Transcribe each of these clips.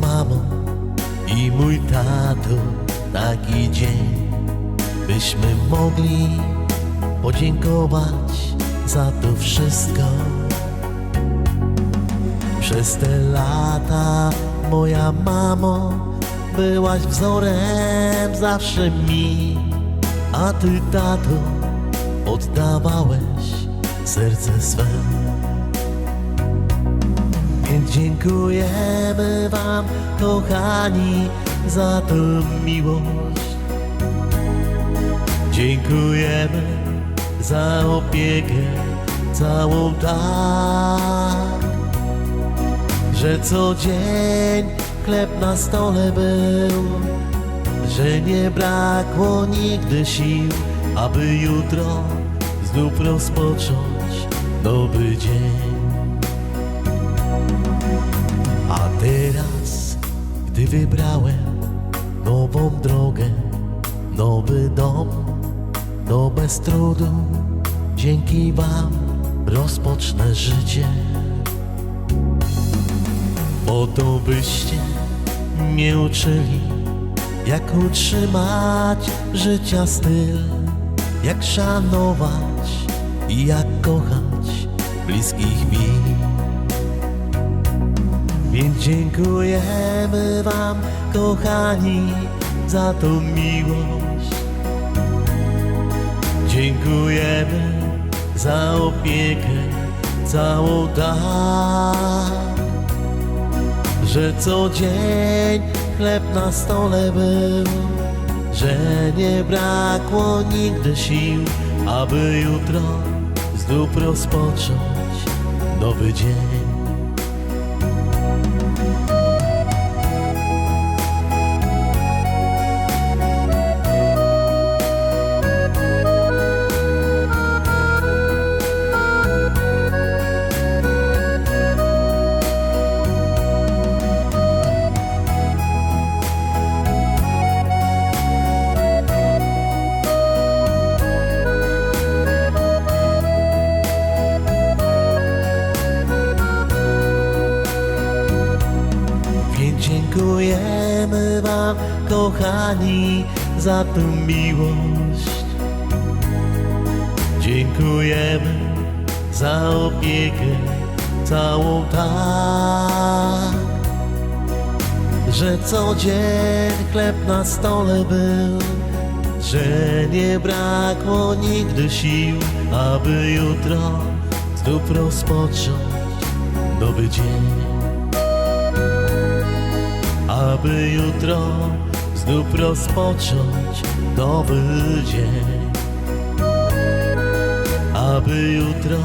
mamą i mój tato taki dzień, byśmy mogli podziękować za to wszystko. Przez te lata, moja mamo, byłaś wzorem zawsze mi, a ty, tato, oddawałeś serce swe. Dziękujemy Wam, kochani, za tę miłość. Dziękujemy za opiekę całą tak, że co dzień chleb na stole był, że nie brakło nigdy sił, aby jutro znów rozpocząć nowy dzień. A teraz, gdy wybrałem nową drogę, nowy dom, no bez trudu, dzięki Wam rozpocznę życie. Po to byście mnie uczyli, jak utrzymać życia styl, jak szanować i jak kochać bliskich mi. Dziękujemy Wam, kochani, za tą miłość. Dziękujemy za opiekę całą tak, że co dzień chleb na stole był, że nie brakło nigdy sił, aby jutro znów rozpocząć nowy dzień. Dziękujemy Wam, kochani, za tę miłość. Dziękujemy za opiekę całą tak, że co dzień chleb na stole był, że nie brakło nigdy sił, aby jutro znów rozpocząć nowy dzień aby jutro znów rozpocząć nowy dzień. Aby jutro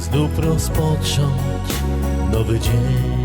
znów rozpocząć nowy dzień.